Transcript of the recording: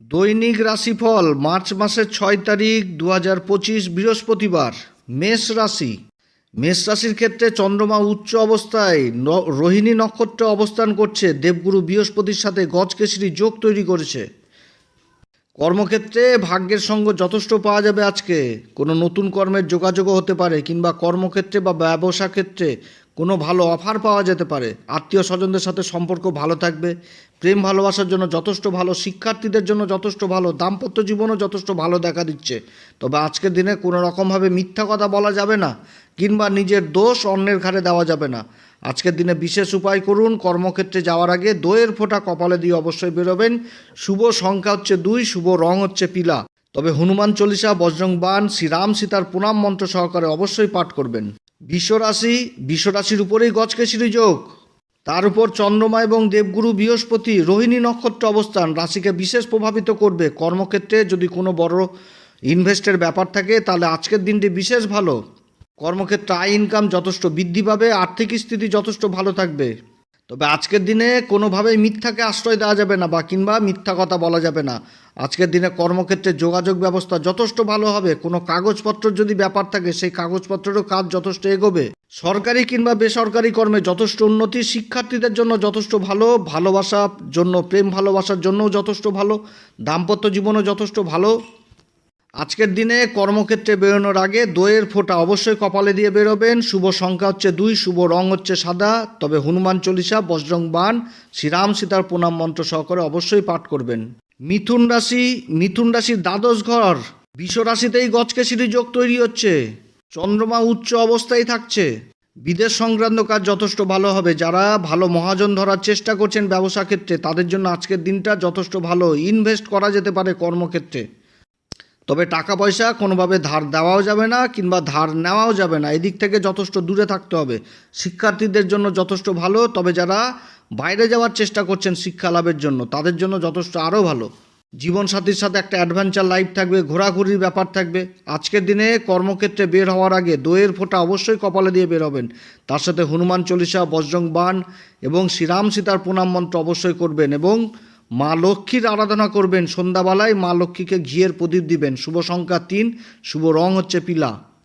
দৈনিক রাশিফল, মার্চ মাসের ছয় তারিখ দু হাজার পঁচিশ বৃহস্পতিবার, মেষ রাশি। মেষ রাশির ক্ষেত্রে চন্দ্রমা উচ্চ অবস্থায় রোহিণী নক্ষত্রে অবস্থান করছে, দেবগুরু বৃহস্পতির সাথে গজকেশরী যোগ তৈরি করেছে। কর্মক্ষেত্রে ভাগ্যের সঙ্গ যথেষ্ট পাওয়া যাবে আজকে। কোনো নতুন কর্মের যোগাযোগও হতে পারে, কিংবা কর্মক্ষেত্রে বা ব্যবসা ক্ষেত্রে কোনো ভালো অফার পাওয়া যেতে পারে। আত্মীয় স্বজনদের সাথে সম্পর্ক ভালো থাকবে, প্রেম ভালোবাসার জন্য যথেষ্ট ভালো, শিক্ষার্থীদের জন্য যথেষ্ট ভালো, দাম্পত্য জীবনও যথেষ্ট ভালো দেখা দিচ্ছে। তবে আজকের দিনে কোনো রকমভাবে মিথ্যা কথা বলা যাবে না, কিংবা নিজের দোষ অন্যের ঘাড়ে দেওয়া যাবে না। আজকের দিনে বিশেষ উপায় করুন, কর্মক্ষেত্রে যাওয়ার আগে দইয়ের ফোঁটা কপালে দিয়ে অবশ্যই বেরোবেন। শুভ সংখ্যা হচ্ছে দুই, শুভ রং হচ্ছে পিলা। তবে হনুমান চল্লিশা, বজরং বান শ্রীরাম সীতার প্রণাম মন্ত্র সহকারে অবশ্যই পাঠ করবেন। বিশ্বরাশি, বিশ্বরাশির উপরেই গজকেশরী যোগ। তার উপর চন্দ্রমা এবং দেবগুরু বৃহস্পতি, রোহিণী নক্ষত্র অবস্থান রাশিকে বিশেষ প্রভাবিত করবে। কর্মক্ষেত্রে যদি কোনো বড় ইনভেস্টের ব্যাপার থাকে, তাহলে আজকের দিনটি বিশেষ ভালো। কর্মক্ষেত্রে আয়, ইনকাম যথেষ্ট বৃদ্ধি পাবে, আর্থিক স্থিতি যথেষ্ট ভালো থাকবে। তবে আজকের দিনে কোনোভাবেই মিথ্যাকে আশ্রয় দেওয়া যাবে না বা কিংবা মিথ্যা কথা বলা যাবে না। আজকের দিনে কর্মক্ষেত্রে যোগাযোগ ব্যবস্থা যথেষ্ট ভালো হবে। কোনো কাগজপত্র যদি ব্যাপার থাকে, সেই কাগজপত্রেরও কাজ যথেষ্ট এগোবে। সরকারি কিংবা বেসরকারি কর্মে যথেষ্ট উন্নতি, শিক্ষার্থীদের জন্য যথেষ্ট ভালো, ভালোবাসার জন্য, প্রেম ভালোবাসার জন্যও যথেষ্ট ভালো, দাম্পত্য জীবনও যথেষ্ট ভালো। আজকের দিনে কর্মক্ষেত্রে বেরোনোর আগে দইয়ের ফোঁটা অবশ্যই কপালে দিয়ে বেরোবেন। শুভ সংখ্যা হচ্ছে দুই, শুভ রং হচ্ছে সাদা। তবে হনুমান চল্লিশা, বজরং বান শ্রীরাম সীতার প্রণাম মন্ত্র সহকারে অবশ্যই পাঠ করবেন। মিথুন রাশি, মিথুন রাশির দ্বাদশ ঘর। বিশ্ব রাশিতেই গজকেশরী যোগ তৈরি হচ্ছে। চন্দ্রমা উচ্চ অবস্থায় থাকছে। বিদেশ সংক্রান্ত কাজ যথেষ্ট ভালো হবে। যারা ভালো মহাজন ধরার চেষ্টা করছেন ব্যবসা ক্ষেত্রে, তাদের জন্য আজকের দিনটা যথেষ্ট ভালো। ইনভেস্ট করা যেতে পারে কর্মক্ষেত্রে। তবে টাকা পয়সা কোনোভাবে ধার দেওয়াও যাবে না কিংবা ধার নেওয়াও যাবে না। এদিক থেকে যথেষ্ট দূরে থাকতে হবে। শিক্ষার্থীদের জন্য যথেষ্ট ভালো, তবে যারা বাইরে যাওয়ার চেষ্টা করছেন শিক্ষা লাভের জন্য, তাদের জন্য যথেষ্ট আরও ভালো। জীবনসাথীর সাথে একটা অ্যাডভেঞ্চার লাইফ থাকবে, ঘোরাঘুরির ব্যাপার থাকবে। আজকের দিনে কর্মক্ষেত্রে বের হওয়ার আগে দইয়ের ফোঁটা অবশ্যই কপালে দিয়ে বের হবেন। তার সাথে হনুমান চল্লিশা, বজ্রং বান এবং শ্রীরাম সীতার প্রণাম মন্ত্র অবশ্যই করবেন এবং মা লক্ষ্মীর আরাধনা করবেন সন্ধ্যাবেলায়, মা লক্ষ্মীকে ঘিয়ের প্রদীপ দিবেন। শুভ সংখ্যা তিন, শুভ রং হচ্ছে পিলা।